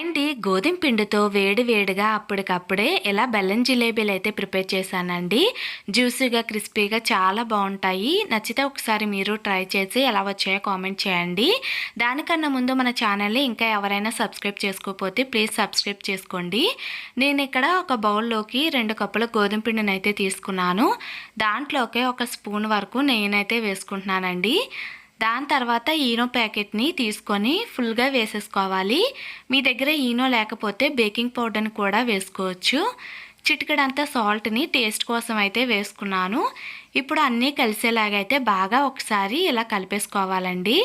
అండి గోధుమ పిండితో వేడి వేడిగా అప్పటికప్పుడే ఇలా బెల్లం జిలేబీలు అయితే ప్రిపేర్ చేశానండి. జ్యూసీగా క్రిస్పీగా చాలా బాగుంటాయి. నచ్చితే ఒకసారి మీరు ట్రై చేసి ఎలా వచ్చాయో కామెంట్ చేయండి. దానికన్నా ముందు మన ఛానల్ని ఇంకా ఎవరైనా సబ్స్క్రైబ్ చేసుకోకపోతే ప్లీజ్ సబ్స్క్రైబ్ చేసుకోండి. నేను ఇక్కడ ఒక బౌల్లోకి రెండు కప్పుల గోధుమ పిండిని అయితే తీసుకున్నాను. దాంట్లోకి ఒక స్పూన్ వరకు నేనైతే వేసుకుంటున్నానండి. దాని తర్వాత ఈనో ప్యాకెట్ని తీసుకొని ఫుల్గా వేసేసుకోవాలి. మీ దగ్గర ఈనో లేకపోతే బేకింగ్ పౌడర్ని కూడా వేసుకోవచ్చు. చిటికడంతా సాల్ట్ని టేస్ట్ కోసం అయితే వేసుకున్నాను. ఇప్పుడు అన్నీ కలిసేలాగైతే బాగా ఒకసారి ఇలా కలిపేసుకోవాలండి.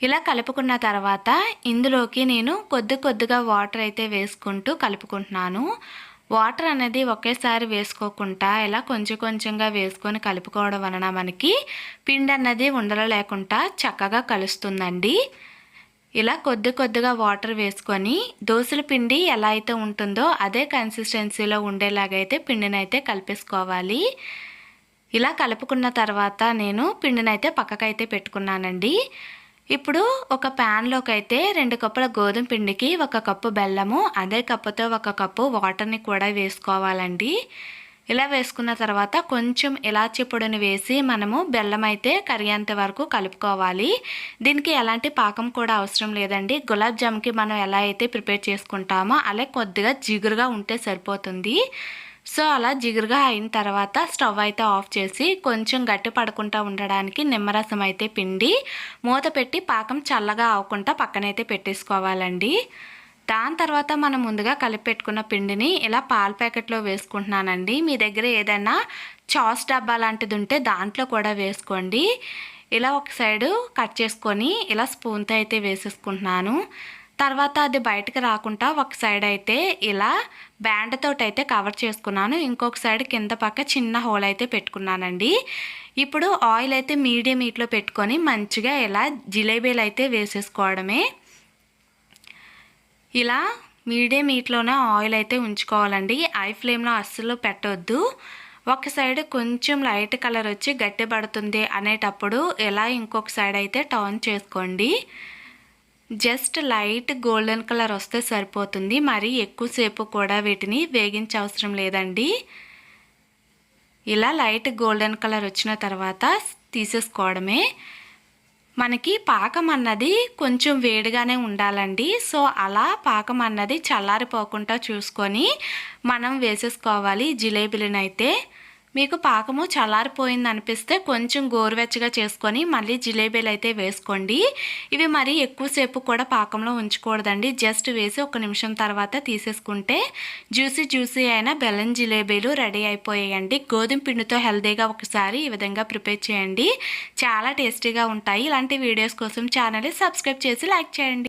ఇలా కలుపుకున్న తర్వాత ఇందులోకి నేను కొద్ది కొద్దిగా వాటర్ అయితే వేసుకుంటూ కలుపుకుంటున్నాను. వాటర్ అనేది ఒకేసారి వేసుకోకుండా ఇలా కొంచెం కొంచెంగా వేసుకొని కలుపుకోవడం వలన మనకి పిండి అన్నది ఉండలు లేకుండా చక్కగా కలుస్తుందండి. ఇలా కొద్ది కొద్దిగా వాటర్ వేసుకొని దోశల పిండి ఎలా అయితే ఉంటుందో అదే కన్సిస్టెన్సీలో ఉండేలాగైతే పిండిని అయితే కలిపేసుకోవాలి. ఇలా కలుపుకున్న తర్వాత నేను పిండినైతే పక్కకైతే పెట్టుకున్నానండి. ఇప్పుడు ఒక ప్యాన్లోకి అయితే రెండు కప్పుల గోధుమ పిండికి ఒక కప్పు బెల్లము అదే కప్పుతో ఒక కప్పు వాటర్ని కూడా వేసుకోవాలండి. ఇలా వేసుకున్న తర్వాత కొంచెం ఇలాచి పొడిని వేసి మనము బెల్లం అయితే కరిగేంత వరకు కలుపుకోవాలి. దీనికి ఎలాంటి పాకం కూడా అవసరం లేదండి. గులాబ్ జామ్కి మనం ఎలా అయితే ప్రిపేర్ చేసుకుంటామో అలా కొద్దిగా జిగురుగా ఉంటే సరిపోతుంది. సో అలా జిగురుగా అయిన తర్వాత స్టవ్ అయితే ఆఫ్ చేసి కొంచెం గట్టి పడకుండా ఉండడానికి నిమ్మరసం అయితే పిండి మూత పెట్టి పాకం చల్లగా అవ్వకుండా పక్కనైతే పెట్టేసుకోవాలండి. దాని తర్వాత మనం ముందుగా కలిపి పెట్టుకున్న పిండిని ఇలా పాల ప్యాకెట్లో వేసుకుంటున్నానండి. మీ దగ్గర ఏదైనా చాస్ డబ్బా లాంటిది ఉంటే దాంట్లో కూడా వేసుకోండి. ఇలా ఒక సైడు కట్ చేసుకొని ఇలా స్పూన్తో అయితే వేసేసుకుంటున్నాను. తర్వాత అది బయటకు రాకుండా ఒక సైడ్ అయితే ఇలా బ్యాండ్ తోటి అయితే కవర్ చేసుకున్నాను. ఇంకొక సైడ్ కింద పక్క చిన్న హోల్ అయితే పెట్టుకున్నానండి. ఇప్పుడు ఆయిల్ అయితే మీడియం హీట్లో పెట్టుకొని మంచిగా ఇలా జిలేబీలు అయితే వేసేసుకోవడమే. ఇలా మీడియం హీట్లోనే ఆయిల్ అయితే ఉంచుకోవాలండి. ఐ ఫ్లేమ్లో అస్సలు పెట్టవద్దు ఒక సైడ్ కొంచెం లైట్ కలర్ వచ్చి గట్టి పడుతుంది అనేటప్పుడు ఇలా ఇంకొక సైడ్ అయితే టర్న్ చేసుకోండి. జస్ట్ లైట్ గోల్డెన్ కలర్ వస్తే సరిపోతుంది. మరి ఎక్కువసేపు కూడా వీటిని వేగించే అవసరం లేదండి. ఇలా లైట్ గోల్డెన్ కలర్ వచ్చిన తర్వాత తీసేసుకోవడమే. మనకి పాకం అన్నది కొంచెం వేడిగానే ఉండాలండి. సో అలా పాకం అన్నది చల్లారిపోకుండా చూసుకొని మనం వేసేసుకోవాలి జిలేబీలనైతే. మీకు పాకము చల్లారిపోయింది అనిపిస్తే కొంచెం గోరువెచ్చగా చేసుకొని మళ్ళీ జిలేబీలు అయితే వేసుకోండి. ఇవి మరీ ఎక్కువసేపు కూడా పాకంలో ఉంచకూడదండి. జస్ట్ వేసి ఒక నిమిషం తర్వాత తీసేసుకుంటే జ్యూసీ జ్యూసీ అయిన బెల్లం జిలేబీలు రెడీ అయిపోయాయండి. గోధుమ పిండితో హెల్దీగా ఒకసారి ఈ విధంగా ప్రిపేర్ చేయండి. చాలా టేస్టీగా ఉంటాయి. ఇలాంటి వీడియోస్ కోసం ఛానల్ని సబ్స్క్రైబ్ చేసి లైక్ చేయండి.